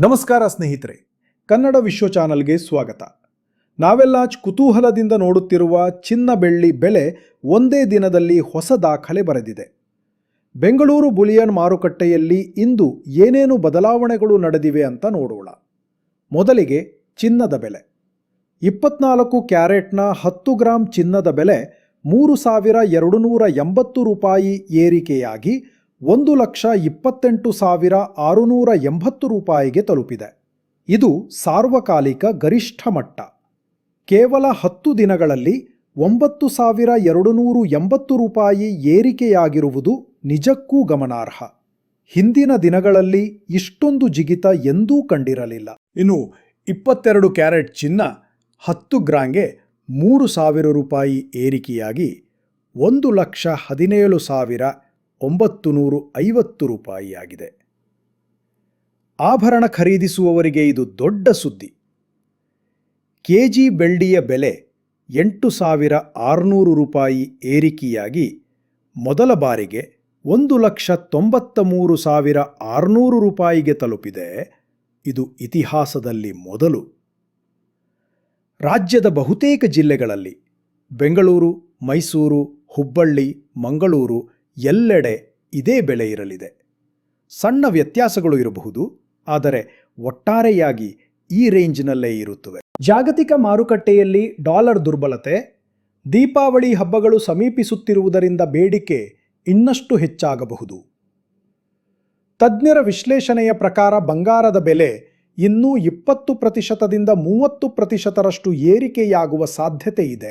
ನಮಸ್ಕಾರ ಸ್ನೇಹಿತರೆ, ಕನ್ನಡ ವಿಶ್ವ ಚಾನಲ್ಗೆ ಸ್ವಾಗತ. ನಾವೆಲ್ಲ ಕುತೂಹಲದಿಂದ ನೋಡುತ್ತಿರುವ ಚಿನ್ನ ಬೆಳ್ಳಿ ಬೆಲೆ ಒಂದೇ ದಿನದಲ್ಲಿ ಹೊಸ ದಾಖಲೆ ಬರೆದಿದೆ. ಬೆಂಗಳೂರು ಬುಲಿಯನ್ ಮಾರುಕಟ್ಟೆಯಲ್ಲಿ ಇಂದು ಏನೇನು ಬದಲಾವಣೆಗಳು ನಡೆದಿವೆ ಅಂತ ನೋಡೋಣ. ಮೊದಲಿಗೆ ಚಿನ್ನದ ಬೆಲೆ. ಇಪ್ಪತ್ನಾಲ್ಕು ಕ್ಯಾರೆಟ್ನ ಹತ್ತು ಗ್ರಾಂ ಚಿನ್ನದ ಬೆಲೆ ಮೂರು ಸಾವಿರ ಎರಡು ನೂರ ಎಂಬತ್ತು ರೂಪಾಯಿ ಏರಿಕೆಯಾಗಿ ಒಂದು ಲಕ್ಷ ಇಪ್ಪತ್ತೆಂಟು ಸಾವಿರ ಆರುನೂರ ಎಂಬತ್ತು ರೂಪಾಯಿಗೆ ತಲುಪಿದೆ. ಇದು ಸಾರ್ವಕಾಲಿಕ ಗರಿಷ್ಠ ಮಟ್ಟ. ಕೇವಲ ಹತ್ತು ದಿನಗಳಲ್ಲಿ ಒಂಬತ್ತು ಸಾವಿರ ಎರಡು ನೂರು ಎಂಬತ್ತು ರೂಪಾಯಿ ಏರಿಕೆಯಾಗಿರುವುದು ನಿಜಕ್ಕೂ ಗಮನಾರ್ಹ. ಹಿಂದಿನ ದಿನಗಳಲ್ಲಿ ಇಷ್ಟೊಂದು ಜಿಗಿತ ಎಂದೂ ಕಂಡಿರಲಿಲ್ಲ. ಇನ್ನು ಇಪ್ಪತ್ತೆರಡು ಕ್ಯಾರೆಟ್ ಚಿನ್ನ ಹತ್ತು ಗ್ರಾಂಗೆ ಮೂರು ಸಾವಿರ ರೂಪಾಯಿ ಏರಿಕೆಯಾಗಿ ಒಂದು ಲಕ್ಷ ಹದಿನೇಳು ಸಾವಿರ ಒಂಬತ್ತು ನೂರು ಐವತ್ತು ರೂಪಾಯಿಯಾಗಿದೆ. ಆಭರಣ ಖರೀದಿಸುವವರಿಗೆ ಇದು ದೊಡ್ಡ ಸುದ್ದಿ. ಕೆಜಿ ಬೆಳ್ಳಿಯ ಬೆಲೆ ಎಂಟು ಸಾವಿರ ಆರುನೂರು ರೂಪಾಯಿ ಏರಿಕೆಯಾಗಿ ಮೊದಲ ಬಾರಿಗೆ ಒಂದು ಲಕ್ಷ ತೊಂಬತ್ತ ಮೂರು ಸಾವಿರ ಆರುನೂರು ರೂಪಾಯಿಗೆ ತಲುಪಿದೆ. ಇದು ಇತಿಹಾಸದಲ್ಲಿ ಮೊದಲು. ರಾಜ್ಯದ ಬಹುತೇಕ ಜಿಲ್ಲೆಗಳಲ್ಲಿ ಬೆಂಗಳೂರು, ಮೈಸೂರು, ಹುಬ್ಬಳ್ಳಿ, ಮಂಗಳೂರು ಎಲ್ಲೆಡೆ ಇದೇ ಬೆಲೆ ಇರಲಿದೆ. ಸಣ್ಣ ವ್ಯತ್ಯಾಸಗಳು ಇರಬಹುದು, ಆದರೆ ಒಟ್ಟಾರೆಯಾಗಿ ಈ ರೇಂಜ್ನಲ್ಲೇ ಇರುತ್ತವೆ. ಜಾಗತಿಕ ಮಾರುಕಟ್ಟೆಯಲ್ಲಿ ಡಾಲರ್ ದುರ್ಬಲತೆ, ದೀಪಾವಳಿ ಹಬ್ಬಗಳು ಸಮೀಪಿಸುತ್ತಿರುವುದರಿಂದ ಬೇಡಿಕೆ ಇನ್ನಷ್ಟು ಹೆಚ್ಚಾಗಬಹುದು. ತಜ್ಞರ ವಿಶ್ಲೇಷಣೆಯ ಪ್ರಕಾರ ಬಂಗಾರದ ಬೆಲೆ ಇನ್ನೂ ಇಪ್ಪತ್ತು ಪ್ರತಿಶತದಿಂದ ಮೂವತ್ತು ಪ್ರತಿಶತರಷ್ಟು ಏರಿಕೆಯಾಗುವ ಸಾಧ್ಯತೆ ಇದೆ.